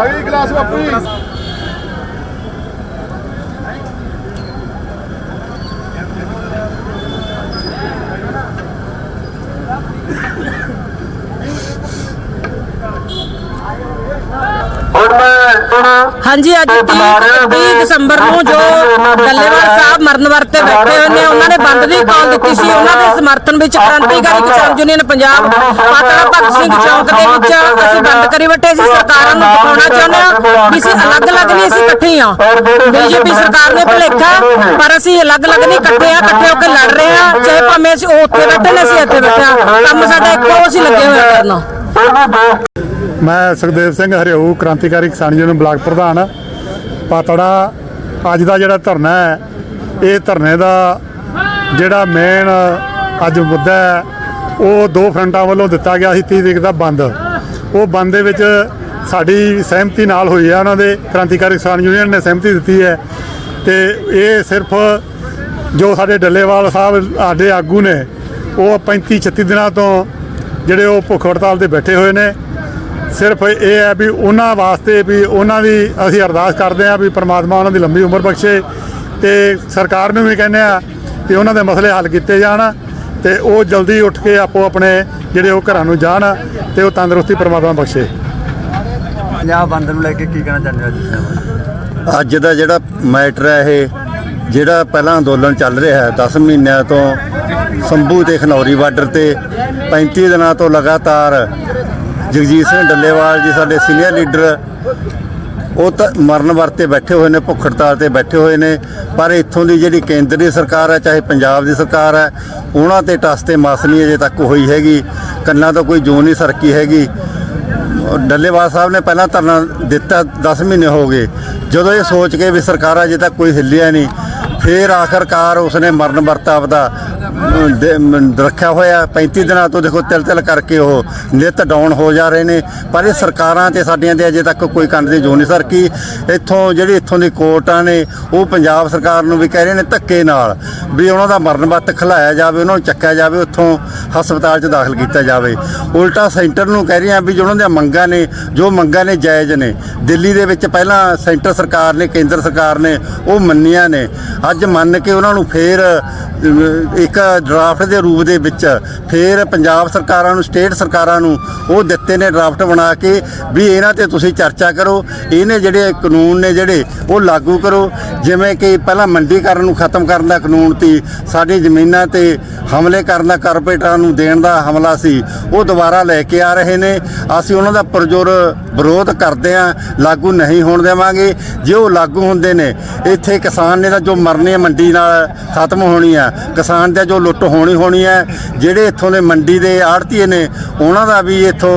ਆਈ glass ਬਾਪੂ ਜੀ। ਹਾਂਜੀ ਅੱਜ 30 30 ਦਸੰਬਰ ਨੂੰ ਜੋ ਡੱਲੇਵਾਲ ਸਾਹਿਬ ਮਰਨ ਵਰਤੇ ਬੈਠੇ ਹੋਏ ਨੇ ਉਹਨਾਂ ਨੇ ਬੰਦ ਦੀ ਕਾਲ ਦਿੱਤੀ ਸੀ ਉਹਨਾਂ ਦੇ ਸਮਰਥਨ ਵਿੱਚ ਕ੍ਰਾਂਤੀਕਾਰੀ ਕਿਸਾਨ ਯੂਨੀਅਨ ਪੰਜਾਬ ਪਾਤੜਾ ਭਗਤ ਸਿੰਘ ਚੌਕ ਦੇ ਵਿੱਚ ਅਸੀਂ ਬੰਦ ਕਰੀ ਬੈਠੇ ਸੀ ਸਰਕਾਰਾਂ ਨੂੰ ਦਿਖਾਉਣਾ ਚਾਹੁੰਦੇ ਹਾਂ ਵੀ ਅਸੀਂ ਅਲੱਗ-ਅਲੱਗ ਨਹੀਂ ਅਸੀਂ ਇਕੱਠੇ ਹਾਂ। ਬੀਜੇਪੀ ਸਰਕਾਰ ਨੇ ਭੁਲੇਖਾ ਪਰ ਅਸੀਂ ਅਲੱਗ-ਅਲੱਗ ਨਹੀਂ ਇਕੱਠੇ ਆ ਇਕੱਠੇ ਹੋ ਕੇ ਲੜ ਰਹੇ ਆ ਚਾਹੇ ਭਾਵੇਂ ਅਸੀਂ ਉੱਥੇ ਬੈਠੇ ਨੇ ਅਸੀਂ ਇੱਥੇ ਬੈਠੇ ਹਾਂ। ਕੰਮ ਸਾਡਾ ਇੱਕੋ ਅਸੀਂ ਲੱਗੇ ਹੋਏ ਆ ਕਰਨਾ। ਮੈਂ ਸੁਖਦੇਵ ਸਿੰਘ ਹਰਿਓ ਕ੍ਰਾਂਤੀਕਾਰੀ ਕਿਸਾਨ ਯੂਨੀਅਨ ਬਲਾਕ ਪ੍ਰਧਾਨ। ਪਾਤੜਾ, ਅੱਜ ਦਾ ਜਿਹੜਾ ਧਰਨਾ ਹੈ, ਇਹ ਧਰਨੇ ਦਾ ਜਿਹੜਾ ਮੇਨ ਅੱਜ ਮੁੱਦਾ ਹੈ, ਉਹ ਦੋ ਫਰੰਟਾਂ ਵੱਲੋਂ ਦਿੱਤਾ ਗਿਆ ਸੀ 30 ਤਰੀਕ ਦਾ ਬੰਦ। ਉਹ ਬੰਦ ਦੇ ਵਿੱਚ ਸਾਡੀ ਸਹਿਮਤੀ ਨਾਲ ਹੋਈ ਹੈ ਉਹਨਾਂ ਦੇ ਕ੍ਰਾਂਤੀਕਾਰੀ ਕਿਸਾਨ ਯੂਨੀਅਨ ਨੇ ਸਹਿਮਤੀ ਦਿੱਤੀ ਹੈ। ਤੇ ਇਹ ਸਿਰਫ ਜੋ ਸਾਡੇ ਡੱਲੇਵਾਲ ਸਾਹਿਬ, ਸਾਡੇ ਆਗੂ ਨੇ, ਉਹ 35 36 ਦਿਨਾਂ ਤੋਂ ਜਿਹੜੇ ਉਹ ਭੁੱਖ ਹੜਤਾਲ ਤੇ ਬੈਠੇ ਹੋਏ ਨੇ ਸਿਰਫ ਇਹ ਹੈ ਵੀ ਉਹਨਾਂ ਵਾਸਤੇ ਵੀ ਉਹਨਾਂ ਦੀ ਅਸੀਂ ਅਰਦਾਸ ਕਰਦੇ ਹਾਂ ਵੀ ਪ੍ਰਮਾਤਮਾ ਉਹਨਾਂ ਦੀ ਲੰਬੀ ਉਮਰ ਬਖਸ਼ੇ ਤੇ ਸਰਕਾਰ ਨੂੰ ਵੀ ਕਹਿੰਦੇ ਆ ਕਿ ਉਹਨਾਂ ਦੇ ਮਸਲੇ ਹੱਲ ਕੀਤੇ ਜਾਣ ਤੇ ਉਹ ਜਲਦੀ ਉੱਠ ਕੇ ਆਪੋ ਆਪਣੇ ਜਿਹੜੇ ਉਹ ਘਰਾਂ ਨੂੰ ਜਾਣ ਤੇ ਉਹ ਤੰਦਰੁਸਤੀ ਪ੍ਰਮਾਤਮਾ ਬਖਸ਼ੇ। ਪੰਜਾਬ ਬੰਦ ਨੂੰ ਲੈ ਕੇ ਕੀ ਕਹਿਣਾ ਚਾਹੁੰਦੇ ਹੋ ਜੀ? ਅੱਜ ਦਾ ਜਿਹੜਾ ਮੈਟਰ ਹੈ ਇਹ ਜਿਹੜਾ ਪਹਿਲਾਂ ਅੰਦੋਲਨ ਚੱਲ ਰਿਹਾ ਹੈ 10 ਮਹੀਨਿਆਂ ਤੋਂ ਸੰਭੂ ਤੇ ਖਨੌਰੀ ਬਾਰਡਰ ਤੇ 35 ਦਿਨਾਂ ਤੋਂ ਲਗਾਤਾਰ ਜਗਜੀਤ ਸਿੰਘ ਡੱਲੇਵਾਲ ਜੀ, ਸਾਡੇ ਸੀਨੀਅਰ ਲੀਡਰ ਉਹ ਤਾਂ ਮਰਨ ਵਰਤੇ ਬੈਠੇ ਹੋਏ ਨੇ, ਭੁੱਖ ਹੜਤਾਲ ਤੇ ਬੈਠੇ ਹੋਏ ਨੇ, ਪਰ ਇੱਥੋਂ ਦੀ ਜਿਹੜੀ ਕੇਂਦਰੀ ਸਰਕਾਰ ਹੈ, ਚਾਹੇ ਪੰਜਾਬ ਦੀ ਸਰਕਾਰ ਹੈ, ਉਹਨਾਂ ਤੇ ਟਸ ਤੇ ਮਸ ਨਹੀਂ ਅਜੇ ਤੱਕ ਹੋਈ ਹੈਗੀ, ਕੰਨਾਂ ਤੋਂ ਕੋਈ ਜੂਨ ਨਹੀਂ ਸਰਕੀ ਹੈਗੀ। ਡੱਲੇਵਾਲ ਸਾਹਿਬ ਨੇ ਪਹਿਲਾਂ ਧਰਨਾ ਦਿੱਤਾ 10 ਮਹੀਨੇ ਹੋ ਗਏ। ਜਦੋਂ ਇਹ ਸੋਚ ਕੇ ਵੀ ਸਰਕਾਰ ਅਜੇ ਤੱਕ ਕੋਈ ਹਿੱਲਿਆ ਨਹੀਂ ਫਿਰ ਆਖਰਕਾਰ ਉਸਨੇ ਮਰਨ ਵਰਤਾ ਆਪਦਾ ਦੇ- ਰੱਖਿਆ ਹੋਇਆ 35 ਦਿਨਾਂ ਤੋਂ ਦੇਖੋ ਤਿਲ ਤਿਲ ਕਰਕੇ ਉਹ ਨਿਤ ਡਾਊਨ ਹੋ ਜਾ ਰਹੇ ਨੇ। ਪਰ ਇਹ ਸਰਕਾਰਾਂ ਤੇ ਸਾਡੀਆਂ ਦੇ ਅਜੇ ਤੱਕ ਕੋਈ ਕੰਨ ਦੀ ਜੋ ਨਹੀਂ ਸਰਕੀ। ਇੱਥੋਂ ਜਿਹੜੀ ਇੱਥੋਂ ਦੀ ਕੋਰਟਾਂ ਨੇ, ਉਹ ਪੰਜਾਬ ਸਰਕਾਰ ਨੂੰ ਵੀ ਕਹਿ ਰਹੇ ਨੇ ਧੱਕੇ ਨਾਲ ਵੀ ਉਹਨਾਂ ਦਾ ਮਰਨ ਵਰਤ ਖਿਲਾਇਆ ਜਾਵੇ, ਉਹਨਾਂ ਨੂੰ ਚੱਕਿਆ ਜਾਵੇ, ਉੱਥੋਂ ਹਸਪਤਾਲ 'ਚ ਦਾਖਲ ਕੀਤਾ ਜਾਵੇ। ਉਲਟਾ ਸੈਂਟਰ ਨੂੰ ਕਹਿ ਰਹੀਆਂ ਵੀ ਜੋ ਉਹਨਾਂ ਦੀਆਂ ਮੰਗਾਂ ਨੇ, ਜੋ ਮੰਗਾਂ ਨੇ ਜਾਇਜ਼ ਨੇ, ਦਿੱਲੀ ਦੇ ਵਿੱਚ ਪਹਿਲਾਂ ਸੈਂਟਰ ਸਰਕਾਰ ਨੇ, ਕੇਂਦਰ ਸਰਕਾਰ ਨੇ, ਉਹ ਮੰਨੀਆਂ ਨੇ। ਅੱਜ ਮੰਨ ਕੇ ਉਹਨਾਂ ਨੂੰ ਫੇਰ ਇੱਕ ਡਰਾਫਟ ਦੇ ਰੂਪ ਦੇ ਵਿੱਚ ਫੇਰ ਪੰਜਾਬ ਸਰਕਾਰਾਂ ਨੂੰ, ਸਟੇਟ ਸਰਕਾਰਾਂ ਨੂੰ ਉਹ ਦਿੱਤੇ ਨੇ ਡਰਾਫਟ ਬਣਾ ਕੇ ਵੀ ਇਹਨਾਂ ਤੇ ਤੁਸੀਂ ਚਰਚਾ ਕਰੋ, ਇਹਨੇ ਜਿਹੜੇ ਕਾਨੂੰਨ ਨੇ ਜਿਹੜੇ ਉਹ ਲਾਗੂ ਕਰੋ। ਜਿਵੇਂ ਕਿ ਪਹਿਲਾਂ ਮੰਡੀਕਰਨ ਨੂੰ ਖਤਮ ਕਰਨ ਦਾ ਕਾਨੂੰਨ ਸੀ, ਸਾਡੀ ਜ਼ਮੀਨਾਂ ਤੇ ਹਮਲੇ ਕਰਨ ਦਾ ਕਾਰਪੋਰੇਟਰਾਂ ਨੂੰ ਦੇਣ ਦਾ ਹਮਲਾ ਸੀ, ਉਹ ਦੁਬਾਰਾ ਲੈ ਕੇ ਆ ਰਹੇ ਨੇ। ਅਸੀਂ ਉਹਨਾਂ ਦਾ ਪਰਜੋਰ ਵਿਰੋਧ ਕਰਦੇ ਆ ਲਾਗੂ ਨਹੀਂ ਹੋਣ ਦੇਵਾਂਗੇ। ਜੇ ਉਹ ਲਾਗੂ ਹੁੰਦੇ ਨੇ, ਇੱਥੇ ਕਿਸਾਨ ਨੇ ਤਾਂ ਜੋ ਮਰ ਕਰਨੀ ਆ ਮੰਡੀ ਨਾਲ ਖਤਮ ਹੋਣੀ ਹੈ। ਕਿਸਾਨ ਦੇ ਜੋ ਲੁੱਟ ਹੋਣੀ ਹੋਣੀ ਹੈ, ਜਿਹੜੇ ਇੱਥੋਂ ਦੇ ਮੰਡੀ ਦੇ ਆੜਤੀਏ ਨੇ, ਉਹਨਾਂ ਦਾ ਵੀ ਇੱਥੋਂ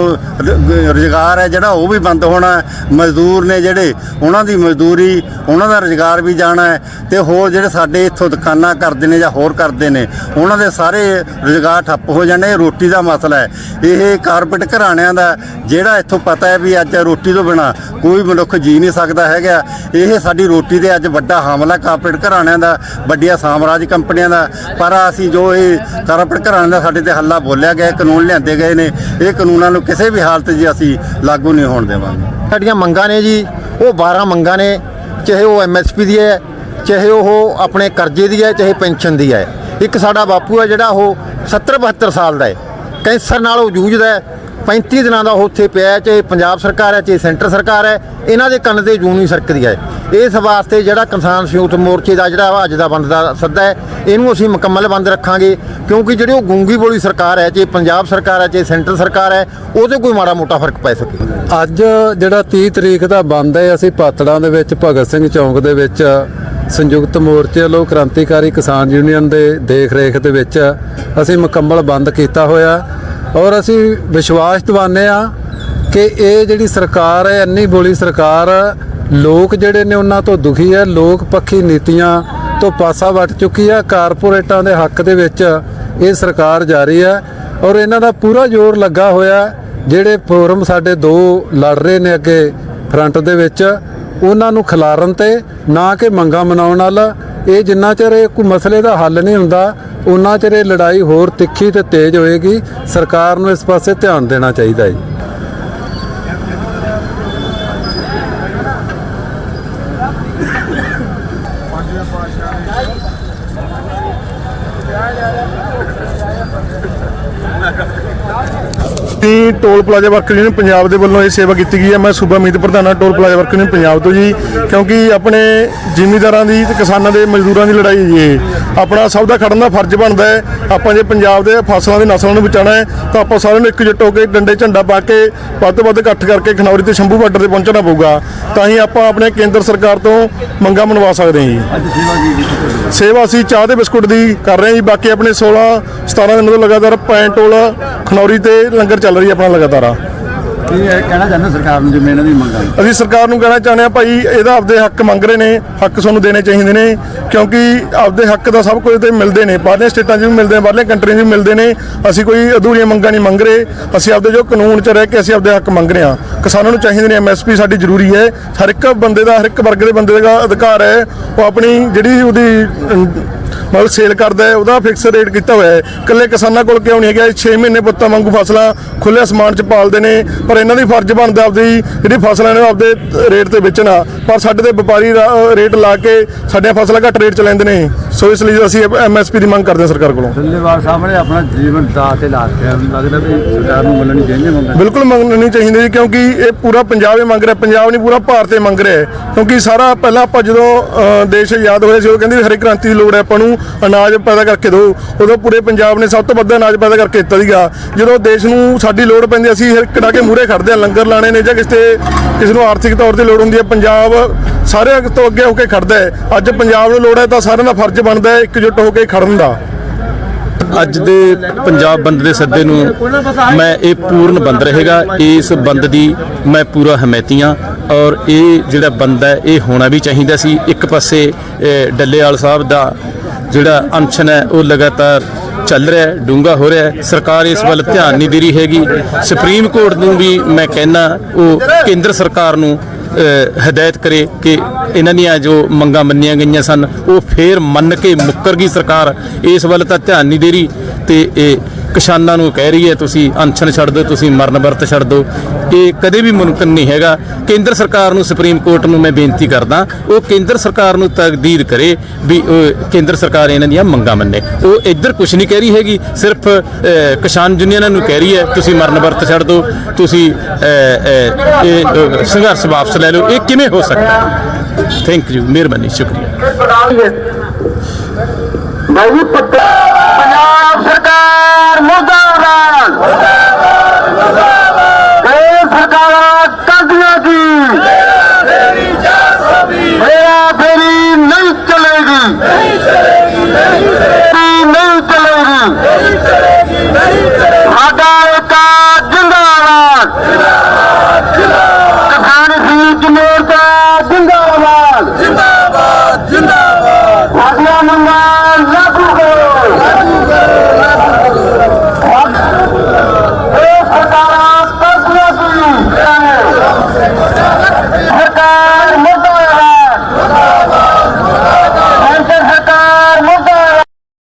ਰੁਜ਼ਗਾਰ ਹੈ, ਜਿਹੜਾ ਉਹ ਵੀ ਬੰਦ ਹੋਣਾ ਮਜ਼ਦੂਰ ਨੇ ਜਿਹੜੇ, ਉਹਨਾਂ ਦੀ ਮਜ਼ਦੂਰੀ, ਉਹਨਾਂ ਦਾ ਰੁਜ਼ਗਾਰ ਵੀ ਜਾਣਾ ਹੈ ਤੇ ਹੋਰ ਜਿਹੜੇ ਸਾਡੇ ਇੱਥੋਂ ਦੁਕਾਨਾਂ ਕਰਦੇ ਨੇ ਜਾਂ ਹੋਰ ਕਰਦੇ ਨੇ, ਉਹਨਾਂ ਦੇ ਸਾਰੇ ਰੁਜ਼ਗਾਰ ਠੱਪ ਹੋ ਜਾਣੇ, ਇਹ ਰੋਟੀ ਦਾ ਮਸਲਾ ਹੈ। ਇਹ ਕਾਰਪੋਰੇਟ ਘਰਾਣਿਆਂ ਦਾ ਜਿਹੜਾ ਇੱਥੋਂ ਪਤਾ ਹੈ ਵੀ ਅੱਜ ਰੋਟੀ ਤੋਂ ਬਿਨਾ ਕੋਈ ਮਨੁੱਖ ਜੀ ਨਹੀਂ ਸਕਦਾ ਹੈਗਾ। ਇਹ ਸਾਡੀ ਰੋਟੀ ਤੇ ਅੱਜ ਵੱਡਾ ਹਮਲਾ ਕਾਰਪੋਰੇਟ ਘਰਾਣੇ ਘਰਾਣਿਆਂ ਦਾ, ਵੱਡੀਆਂ ਸਾਮਰਾਜ ਕੰਪਨੀਆਂ ਦਾ। ਪਰ ਅਸੀਂ ਜੋ ਇਹ ਕਾਰਪੋਰੇਟ ਘਰਾਣਿਆਂ ਦਾ ਸਾਡੇ ਤੇ ਹੱਲਾ ਬੋਲਿਆ ਗਿਆ ਕਾਨੂੰਨ ਲਿਆਂਦੇ ਗਏ ਨੇ। ਇਹ ਕਾਨੂੰਨਾਂ ਨੂੰ ਕਿਸੇ ਵੀ ਹਾਲਤ 'ਚ ਅਸੀਂ ਲਾਗੂ ਨਹੀਂ ਹੋਣ ਦੇਵਾਂਗੇ। ਸਾਡੀਆਂ ਮੰਗਾਂ ਨੇ ਜੀ, ਉਹ 12 ਮੰਗਾਂ ਨੇ, ਚਾਹੇ ਉਹ ਐਮਐਸਪੀ ਦੀ ਹੈ, ਚਾਹੇ ਉਹ ਆਪਣੇ ਕਰਜ਼ੇ ਦੀ ਹੈ, ਚਾਹੇ ਪੈਨਸ਼ਨ ਦੀ ਹੈ। ਇੱਕ ਸਾਡਾ ਬਾਪੂ ਹੈ ਜਿਹੜਾ ਉਹ 70 72 ਸਾਲ ਦਾ ਹੈ। ਕੈਂਸਰ ਨਾਲ ਉਹ ਜੂਝਦਾ ਹੈ। 35 ਦਿਨਾਂ ਦਾ ਉਹ ਉੱਥੇ ਪਿਆ ਚਾਹੇ ਪੰਜਾਬ ਸਰਕਾਰ ਹੈ, ਚਾਹੇ ਸੈਂਟਰ ਸਰਕਾਰ ਹੈ, ਇਹਨਾਂ ਦੇ ਕੰਨ ਤੇ ਜੂੰ ਨਹੀਂ ਸਰਕਦੀ ਹੈ। ਇਸ ਵਾਸਤੇ ਜਿਹੜਾ ਕਿਸਾਨ ਸੰਯੁਕਤ ਮੋਰਚੇ ਦਾ ਜਿਹੜਾ ਅੱਜ ਦਾ ਬੰਦ ਦਾ ਸੱਦਾ ਹੈ, ਇਹਨੂੰ ਅਸੀਂ ਮੁਕੰਮਲ ਬੰਦ ਰੱਖਾਂਗੇ, ਕਿਉਂਕਿ ਜਿਹੜੀ ਉਹ ਗੂੰਗੀ ਬੋਲੀ ਸਰਕਾਰ ਹੈ ਜੇ ਪੰਜਾਬ ਸਰਕਾਰ ਹੈ ਜੇ ਸੈਂਟਰ ਸਰਕਾਰ ਹੈ, ਉਹਦੇ ਕੋਈ ਮਾੜਾ ਮੋਟਾ ਫ਼ਰਕ ਪੈ ਸਕੇ। ਅੱਜ ਜਿਹੜਾ 30 ਤਰੀਕ ਦਾ ਬੰਦ ਹੈ, ਅਸੀਂ ਪਾਤੜਾਂ ਦੇ ਵਿੱਚ, ਭਗਤ ਸਿੰਘ ਚੌਂਕ ਦੇ ਵਿੱਚ, ਸੰਯੁਕਤ ਮੋਰਚੇ ਵੱਲੋਂ ਕ੍ਰਾਂਤੀਕਾਰੀ ਕਿਸਾਨ ਯੂਨੀਅਨ ਦੇ ਦੇਖ ਰੇਖ ਦੇ ਵਿੱਚ ਅਸੀਂ ਮੁਕੰਮਲ ਬੰਦ ਕੀਤਾ ਹੋਇਆ। ਔਰ ਅਸੀਂ ਵਿਸ਼ਵਾਸ ਦਿਵਾਉਂਦੇ ਆ ਕਿ ਇਹ ਜਿਹੜੀ ਸਰਕਾਰ ਹੈ, ਇੰਨੀ ਬੋਲੀ ਸਰਕਾਰ ਲੋਕ ਜਿਹੜੇ ਨੇ ਉਹਨਾਂ ਤੋਂ ਦੁਖੀ ਹੈ ਲੋਕ ਪੱਖੀ ਨੀਤੀਆਂ ਤੋਂ ਪਾਸਾ ਵੱਟ ਚੁੱਕੀ ਹੈ ਕਾਰਪੋਰੇਟਾਂ ਦੇ ਹੱਕ ਦੇ ਵਿੱਚ ਇਹ ਸਰਕਾਰ ਜਾਰੀ ਹੈ ਔਰ ਇਹਨਾਂ ਦਾ ਪੂਰਾ ਜ਼ੋਰ ਲੱਗਾ ਹੋਇਆ, ਜਿਹੜੇ ਫੋਰਮ ਸਾਡੇ ਦੋ ਲੜ ਰਹੇ ਨੇ ਅੱਗੇ ਫਰੰਟ ਦੇ ਵਿੱਚ, ਉਹਨਾਂ ਨੂੰ ਖਿਲਾਰਨ ਤੇ, ਨਾ ਕਿ ਮੰਗਾ ਮਨਾਉਣ ਨਾਲ। ਇਹ ਜਿੰਨਾ ਚਿਰ ਇਹ ਕੋਈ ਮਸਲੇ ਦਾ ਹੱਲ ਨਹੀਂ ਹੁੰਦਾ, ਉਹਨਾਂ ਚਿਰ ਇਹ ਲੜਾਈ ਹੋਰ ਤਿੱਖੀ ਤੇ ਤੇਜ਼ ਹੋਏਗੀ। ਸਰਕਾਰ ਨੂੰ ਇਸ ਪਾਸੇ ਧਿਆਨ ਦੇਣਾ ਚਾਹੀਦਾ ਹੈ। Pode ir, pode ਜੀ toll plaza worker union Punjab ਦੇ ਵੱਲੋਂ ਇਹ ਸੇਵਾ ਕੀਤੀ ਗਈ ਹੈ। ਮੈਂ ਸੂਬਾ ਮੀਤ ਪ੍ਰਧਾਨ ਹਾਂ toll plaza worker union Punjab ਤੋਂ ਜੀ, ਕਿਉਂਕਿ ਆਪਣੇ ਜ਼ਿਮੀਂਦਾਰਾਂ ਦੀ ਤੇ ਕਿਸਾਨਾਂ ਦੇ ਮਜ਼ਦੂਰਾਂ ਦੀ ਲੜਾਈ ਹੈ ਜੀ ਇਹ। ਆਪਣਾ ਸਭ ਦਾ ਖੜਨ ਦਾ ਫਰਜ਼ ਬਣਦਾ ਹੈ। ਆਪਾਂ ਜੇ ਪੰਜਾਬ ਦੇ ਫਸਲਾਂ ਦੇ ਨਸਲਾਂ ਨੂੰ ਬਚਾਉਣਾ ਹੈ, ਤਾਂ ਆਪਾਂ ਸਾਰਿਆਂ ਨੂੰ ਇਕਜੁੱਟ ਹੋ ਕੇ ਡੰਡੇ ਝੰਡਾ ਪਾ ਕੇ ਵੱਧ ਤੋਂ ਵੱਧ ਇਕੱਠ ਕਰਕੇ ਖਨੌਰੀ ਤੇ ਸ਼ੰਭੂ ਬਾਰਡਰ ਤੇ ਪਹੁੰਚਣਾ ਪਊਗਾ। ਤਾਂ ਹੀ ਆਪਾਂ ਆਪਣੇ ਕੇਂਦਰ ਸਰਕਾਰ ਤੋਂ ਮੰਗਾਂ ਮਨਵਾ ਸਕਦੇ ਹਾਂ ਜੀ। ਸੇਵਾ ਅਸੀਂ ਚਾਹ ਦੇ ਬਿਸਕੁਟ ਦੀ ਕਰ ਰਹੇ ਹਾਂ ਜੀ। ਬਾਕੀ ਆਪਣੇ 16 17 ਦਿਨ ਤੋਂ ਲਗਾਤਾਰ ਪੈਂਟੋਲ ਖਨੌਰੀ ਤੇ ਲੰਗਰ ਚੱਲ ਰਹੀ ਹੈ ਆਪਣਾ ਲਗਾਤਾਰ। ਕੀ ਇਹ ਕਹਿਣਾ ਚਾਹੁੰਦੇ ਸਰਕਾਰ ਨੂੰ ਜਿਵੇਂ ਇਹਨਾਂ ਦੀ ਮੰਗਾਂ ਅਸੀਂ ਸਰਕਾਰ ਨੂੰ ਕਹਿਣਾ ਚਾਹੁੰਦੇ ਹਾਂ ਭਾਈ ਇਹਦਾ ਆਪਦੇ ਹੱਕ ਮੰਗ ਰਹੇ ਨੇ ਹੱਕ ਸਾਨੂੰ ਦੇਣੇ ਚਾਹੀਦੇ ਨੇ ਕਿਉਂਕਿ ਆਪਦੇ ਹੱਕ ਦਾ ਸਭ ਕੁਝ ਤੇ ਮਿਲਦੇ ਨੇ ਬਾਹਰਲੇ ਸਟੇਟਾਂ 'ਚ ਵੀ ਮਿਲਦੇ ਨੇ ਬਾਹਰਲੇ ਕੰਟਰੀਆਂ 'ਚ ਵੀ ਮਿਲਦੇ ਨੇ ਅਸੀਂ ਕੋਈ ਅਧੂਰੀਆਂ ਮੰਗਾਂ ਨਹੀਂ ਮੰਗ ਰਹੇ ਅਸੀਂ ਆਪਦੇ ਜੋ ਕਾਨੂੰਨ 'ਚ ਰਹਿ ਕੇ ਅਸੀਂ ਆਪਦੇ ਹੱਕ ਮੰਗ ਰਹੇ ਹਾਂ। ਕਿਸਾਨਾਂ ਨੂੰ ਚਾਹੀਦੇ ਨੇ ਐਮਐਸਪੀ ਸਾਡੀ ਜ਼ਰੂਰੀ ਹੈ ਹਰ ਇੱਕ ਬੰਦੇ ਦਾ ਹਰ ਇੱਕ ਵਰਗ ਦੇ ਬੰਦੇ ਦਾ ਅਧਿਕਾਰ ਹੈ ਉਹ ਆਪਣੀ ਜਿਹੜੀ ਉਹਦੀ ਮਤਲਬ ਸੇਲ ਕਰਦਾ ਹੈ ਉਹਦਾ ਫਿਕਸ ਰੇਟ ਕੀਤਾ ਹੋਇਆ ਹੈ। ਇਕੱਲੇ ਕਿਸਾਨਾਂ ਕੋਲ ਕਿਉਂ ਨਹੀਂ ਹੈਗਾ? 6 ਮਹੀਨੇ ਪੁੱਤਾਂ ਵਾਂਗੂ ਫਸਲਾਂ ਖੁੱਲੇ ਅਸਮਾਨ 'ਚ ਪਾਲਦੇ ਨੇ ਪਰ ਇਹਨਾਂ ਦੀ ਫਰਜ਼ ਬਣਦਾ ਆਪਦੀ ਜਿਹੜੀ ਫਸਲਾਂ ਨੇ ਆਪਦੇ ਰੇਟ ਤੇ ਵੇਚਣਾ ਪਰ ਸਾਡੇ ਤੇ ਵਪਾਰੀ ਰੇਟ ਲਾ ਕੇ ਸਾਡੀਆਂ ਫਸਲਾਂ ਘੱਟ ਰੇਟ 'ਚ ਲੈਂਦੇ ਨੇ। ਸੋ ਇਸ ਲਈ ਅਸੀਂ ਐਮਐਸਪੀ ਦੀ ਮੰਗ ਕਰਦੇ ਹਾਂ ਸਰਕਾਰ ਕੋਲੋਂ। ਸਾਹਿਬ ਨੇ ਆਪਣਾ ਜੀਵਨ ਦਾਅ ਤੇ ਲਾ ਦਿੱਤਾ ਲੱਗਦਾ ਵੀ ਸਰਕਾਰ ਨੂੰ ਮੰਨਣੀ ਚਾਹੀਦੀ ਹੈ ਮੰਗਾਂ। ਬਿਲਕੁਲ ਮੰਗਣੀ ਚਾਹੀਦੀ ਕਿਉਂਕਿ ਇਹ ਪੂਰਾ ਪੰਜਾਬ ਹੀ ਮੰਗ ਰਿਹਾ ਪੰਜਾਬ ਨਹੀਂ ਪੂਰਾ ਭਾਰਤ ਹੀ ਮੰਗ ਰਿਹਾ। ਕਿਉਂਕਿ ਸਾਰਾ ਪਹਿਲਾਂ ਆਪਾਂ ਜਦੋਂ ਦੇਸ਼ ਆਜ਼ਾਦ ਹੋਇਆ ਸੀ ਉਹ ਕਹਿੰਦੇ ਵੀ ਹਰੀ ਕ੍ਰਾਂਤੀ ਦੀ ਲੋੜ ਹੈ ਆਪਾਂ ਨੂੰ ਅਨਾਜ ਪੈਦਾ ਕਰਕੇ ਦੋ। ਉਦੋਂ ਪੂਰੇ ਪੰਜਾਬ ਨੇ ਸਭ ਤੋਂ ਵੱਧ ਅਨਾਜ ਪੈਦਾ ਕਰਕੇ ਦਿੱਤਾ ਸੀਗਾ। ਜਦੋਂ ਦੇਸ਼ ਨੂੰ ਸਾਡੀ ਲੋੜ ਪੈਂਦੀ ਅਸੀਂ ਕਢਾ ਕੇ ਮੂਰੇ ਖੜਦੇ ਆ, ਲੰਗਰ ਲਾਣੇ ਨੇ ਜਾਂ ਕਿਸੇ ਕਿਸੇ ਨੂੰ ਆਰਥਿਕ ਤੌਰ ਤੇ ਲੋੜ ਹੁੰਦੀ ਹੈ ਪੰਜਾਬ ਸਾਰਿਆਂ ਤੋਂ ਅੱਗੇ ਹੋ ਕੇ ਖੜਦਾ ਹੈ। ਅੱਜ ਪੰਜਾਬ ਨੂੰ ਲੋੜ ਹੈ ਤਾਂ ਸਾਰਿਆਂ ਦਾ ਫਰਜ਼ ਬਣਦਾ ਹੈ ਇਕਜੁੱਟ ਹੋ ਕੇ ਖੜਨ ਦਾ। ਅੱਜ ਦੇ ਪੰਜਾਬ ਬੰਦ ਦੇ ਸੱਦੇ ਨੂੰ ਮੈਂ ਇਹ ਪੂਰਨ ਬੰਦ ਰਹੇਗਾ। ਇਸ ਬੰਦ ਦੀ ਮੈਂ ਪੂਰਾ ਹਮਾਇਤੀਆਂ ਔਰ ਇਹ ਜਿਹੜਾ ਬੰਦ ਹੈ, ਇਹ ਹੋਣਾ ਵੀ ਚਾਹੀਦਾ ਸੀ। ਇੱਕ ਪਾਸੇ ਡੱਲੇਵਾਲ ਸਾਹਿਬ ਦਾ ਜਿਹੜਾ ਅਨਸ਼ਨ ਹੈ, ਉਹ ਲਗਾਤਾਰ ਚੱਲ ਰਿਹਾ ਹੈ, ਡੂੰਘਾ ਹੋ ਰਿਹਾ ਹੈ। ਸਰਕਾਰ ਇਸ ਵੱਲ ਧਿਆਨ ਨਹੀਂ ਦੇ ਰਹੀ ਹੈਗੀ। ਸੁਪਰੀਮ ਕੋਰਟ ਨੂੰ ਵੀ ਮੈਂ ਕਹਿੰਦਾ, ਉਹ ਕੇਂਦਰ ਸਰਕਾਰ ਨੂੰ ਹਦਾਇਤ ਕਰੇ ਕਿ ਇਹਨਾਂ ਦੀਆਂ ਜੋ ਮੰਗਾਂ ਮੰਨੀਆਂ ਗਈਆਂ ਸਨ, ਉਹ ਫੇਰ ਮੰਨ ਕੇ ਮੁੱਕਰ ਗਈ ਸਰਕਾਰ। ਇਸ ਵੱਲ ਤਾਂ ਧਿਆਨ ਨਹੀਂ ਦੇ ਰਹੀ। ਤੇ ਇਹ ਕਿਸਾਨਾਂ ਨੂੰ ਕਹਿ ਰਹੀ ਹੈ, ਤੁਸੀਂ ਅਨਸ਼ਨ ਛੱਡ ਦਿਓ, ਤੁਸੀਂ ਮਰਨ ਵਰਤ ਛੱਡ ਦਿਓ। ਇਹ ਕਦੇ ਵੀ ਮੁਮਕਿਨ ਨਹੀਂ ਹੈਗਾ। ਕੇਂਦਰ ਸਰਕਾਰ ਨੂੰ ਸੁਪਰੀਮ ਕੋਰਟ ਨੂੰ ਮੈਂ ਬੇਨਤੀ ਕਰਦਾ, ਉਹ ਕੇਂਦਰ ਸਰਕਾਰ ਨੂੰ ਤਕਦੀਰ ਕਰੇ ਵੀ ਕੇਂਦਰ ਸਰਕਾਰ ਇਹਨਾਂ ਦੀਆਂ ਮੰਗਾਂ ਮੰਨੇ। ਉਹ ਇੱਧਰ ਕੁਝ ਨਹੀਂ ਕਹਿ ਰਹੀ ਹੈਗੀ, ਸਿਰਫ ਕਿਸਾਨ ਯੂਨੀਅਨਾਂ ਨੂੰ ਕਹਿ ਰਹੀ ਹੈ, ਤੁਸੀਂ ਮਰਨ ਵਰਤ ਛੱਡ ਦਿਓ, ਤੁਸੀਂ ਇਹ ਸੰਘਰਸ਼ ਵਾਪਸ ਲੈ ਲਓ। ਇਹ ਕਿਵੇਂ ਹੋ ਸਕਦਾ? ਥੈਂਕ ਯੂ ਮਿਹਰਬਾਨੀ, ਸ਼ੁਕਰੀਆ। ਭਾਈ ਪੰਜਾਬ ਸਰਕਾਰ ਮੁਰਦਾਬਾਦ।